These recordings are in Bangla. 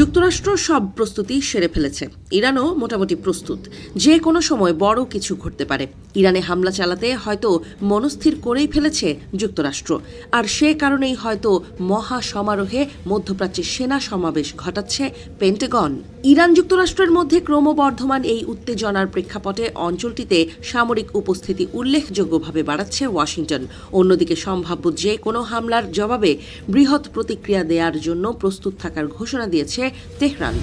যুক্তরাষ্ট্র সব প্রস্তুতি সেরে ফেলেছে। ইরানও মোটামুটি প্রস্তুত। যে কোনো সময় বড় কিছু ঘটতে পারে। ইরানে হামলা চালাতে হয়তো মনস্থির করেই ফেলেছে যুক্তরাষ্ট্র। আর সে কারণেই হয়তো মহা সমারোহে মধ্যপ্রাচ্যে সেনা সমাবেশ ঘটাচ্ছে পেন্টাগন। ইরান যুক্তরাষ্ট্রের মধ্যে ক্রমবর্ধমান এই উত্তেজনার প্রেক্ষাপটে অঞ্চলটিতে সামরিক উপস্থিতি উল্লেখযোগ্যভাবে বাড়াচ্ছে ওয়াশিংটন। অন্যদিকে সম্ভাব্য যে কোনো হামলার জবাবে বৃহৎ প্রতিক্রিয়া দেওয়ার জন্য প্রস্তুত থাকার ঘোষণা দিয়েছে তেহরান।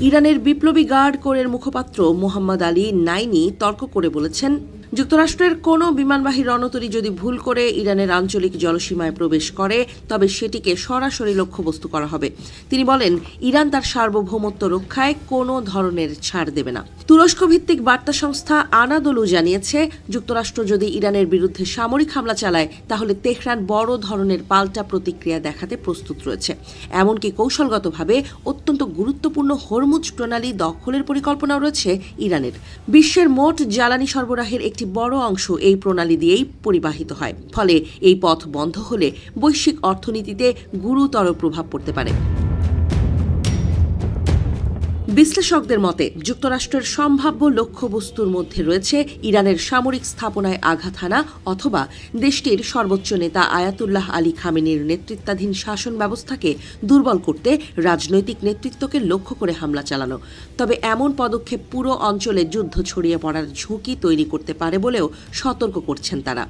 ইরানের বিপ্লবী গার্ড কোরের মুখপাত্র মোহাম্মদ আলী নাইনি তর্ক করে বলেছেন যুক্তরাষ্ট্রের কোনো বিমানবাহী রণতরী যদি ভুল করে ইরানের আঞ্চলিক জলসীমায় প্রবেশ করে, তবে সেটিকে সরাসরি লক্ষ্যবস্তু করা হবে। তিনি বলেন, ইরান তার সার্বভৌমত্ব রক্ষায় কোনো ধরনের ছাড় দেবে না। তুরস্ক ভিত্তিক বার্তা সংস্থা আনাদলু জানিয়েছে, যুক্তরাষ্ট্র যদি ইরানের বিরুদ্ধে সামরিক হামলা চালায়, তাহলে তেহরান বড় ধরনের পাল্টা প্রতিক্রিয়া দেখাতে প্রস্তুত রয়েছে। এমনকি কৌশলগতভাবে অত্যন্ত গুরুত্বপূর্ণ হরমুজ প্রণালী দখলের পরিকল্পনাও রয়েছে ইরানের। বিশ্বের মোট জ্বালানি সরবরাহের একটি বড় অংশ এই প্রণালী দিয়েই পরিবাহিত হয়। ফলে এই পথ বন্ধ হলে বৈশ্বিক অর্থনীতিতে গুরুতর প্রভাব পড়তে পারে। বিশ্লেষকদের মতে, যুক্তরাষ্ট্রের সম্ভাব্য লক্ষ্যবস্তুর মধ্যে রয়েছে ইরানের সামরিক স্থাপনায় আঘাত হানা অথবা দেশটির সর্বোচ্চ নেতা আয়াতুল্লাহ আলী খামেনির নেতৃত্বাধীন শাসন ব্যবস্থাকে দুর্বল করতে রাজনৈতিক নেতৃত্বকে লক্ষ্য করে হামলা চালানো। তবে এমন পদক্ষেপ পুরো অঞ্চলে যুদ্ধ ছড়িয়ে পড়ার ঝুঁকি তৈরি করতে পারে বলেও সতর্ক করছেন তারা।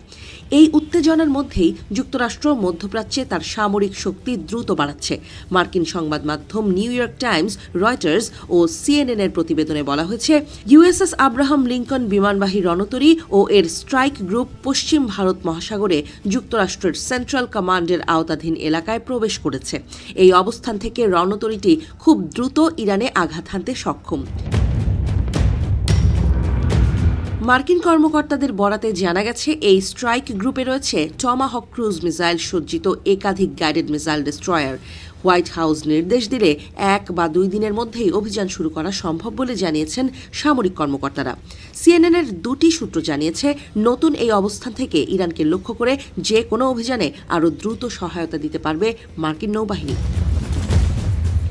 এই উত্তেজনার মধ্যেই যুক্তরাষ্ট্র মধ্যপ্রাচ্যে তার সামরিক শক্তি দ্রুত বাড়াচ্ছে। মার্কিন সংবাদ মাধ্যম নিউ ইয়র্ক টাইমস, রয়টার্স ও সিএনএন এর প্রতিবেদনে বলা হয়েছে, ইউএসএস আব্রাহাম লিঙ্কন বিমানবাহী রণতরী ও এর স্ট্রাইক গ্রুপ পশ্চিম ভারত মহাসাগরে যুক্তরাষ্ট্রের সেন্ট্রাল কমান্ডের আওতাধীন এলাকায় প্রবেশ করেছে। এই অবস্থান থেকে রণতরীটি খুব দ্রুত ইরানে আঘাত হানতে সক্ষম। মার্কিন কর্মকর্তাদের বরাতে জানা গেছে, এই স্ট্রাইক গ্রুপে রয়েছে টমাহক ক্রুজ মিসাইল সজ্জিত একাধিক guided missile destroyer. White House নির্দেশ দিলে এক বা দুই দিনের মধ্যেই অভিযান শুরু করা সম্ভব বলে জানিয়েছেন সামরিক কর্মকর্তারা। সিএনএনের দুটি সূত্র জানিয়েছে, নতুন এই অবস্থান থেকে ইরানকে লক্ষ্য করে যে কোনো অভিযানে আরও দ্রুত সহায়তা দিতে পারবে মার্কিন নৌবাহিনী।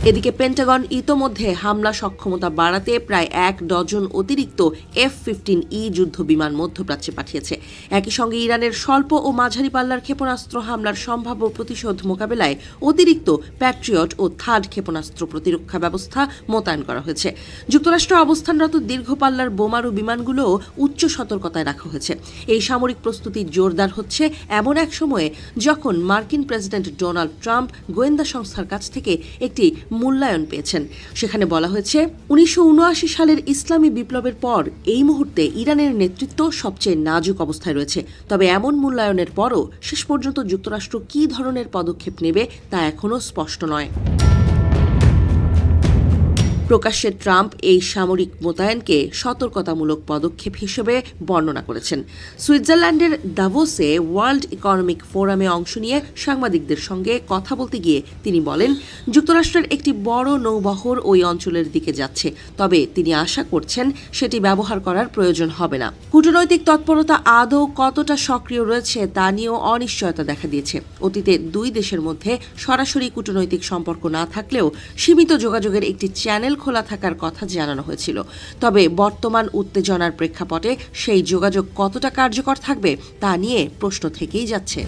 এদিকে পেন্টাগন ইতোমধ্যে হামলা সক্ষমতা বাড়াতে প্রায় এক ডজন অতিরিক্ত এফ ফিফটিন ই যুদ্ধ বিমান মধ্যপ্রাচ্যে পাঠিয়েছে। একই সঙ্গে ইরানের স্বল্প ও মাঝারি পাল্লার ক্ষেপণাস্ত্র হামলার সম্ভাব্য প্রতিশোধ মোকাবেলায় অতিরিক্ত প্যাট্রিয়ট ও থার্ড ক্ষেপণাস্ত্র প্রতিরক্ষা ব্যবস্থা মোতায়েন করা হয়েছে। যুক্তরাষ্ট্র অবস্থানরত দীর্ঘ পাল্লার বোমারু বিমানগুলোও উচ্চ সতর্কতায় রাখা হয়েছে। এই সামরিক প্রস্তুতি জোরদার হচ্ছে এমন এক সময়ে যখন মার্কিন প্রেসিডেন্ট ডোনাল্ড ট্রাম্প গোয়েন্দা সংস্থার কাছ থেকে একটি মূল্যায়ন পেয়েছেন। সেখানে বলা হয়েছে, উনিশশো উনআশি সালের ইসলামী বিপ্লবের পর এই মুহূর্তে ইরানের নেতৃত্ব সবচেয়ে নাজুক অবস্থায় রয়েছে। তবে এমন মূল্যায়নের পরও শেষ পর্যন্ত যুক্তরাষ্ট্র কী ধরনের পদক্ষেপ নেবে তা এখনও স্পষ্ট নয়। প্রকাশ্যে ট্রাম্প এই সামরিক মোতায়েনকে সতর্কতামূলক পদক্ষেপ হিসেবে বর্ণনা করেছেন। সুইজারল্যান্ডের দাভোসে ওয়ার্ল্ড ইকোনমিক ফোরামে অংশ নিয়ে সাংবাদিকদের সঙ্গে কথা বলতে গিয়ে তিনি বলেন, যুক্তরাষ্ট্রের একটি বড় নৌবহর ওই অঞ্চলের দিকে যাচ্ছে, তবে তিনি আশা করছেন সেটি ব্যবহার করার প্রয়োজন হবে না। কূটনৈতিক তৎপরতা আদৌ কতটা সক্রিয় রয়েছে তা নিয়েও অনিশ্চয়তা দেখা দিয়েছে। অতীতে দুই দেশের মধ্যে সরাসরি কূটনৈতিক সম্পর্ক না থাকলেও সীমিত যোগাযোগের একটি চ্যানেল খোলা থাকার কথা জানানো হয়েছিল। তবে বর্তমান উত্তেজনার প্রেক্ষাপটে সেই যোগাযোগ কতটা কার্যকর থাকবে তা নিয়ে প্রশ্ন থেকেই যাচ্ছে।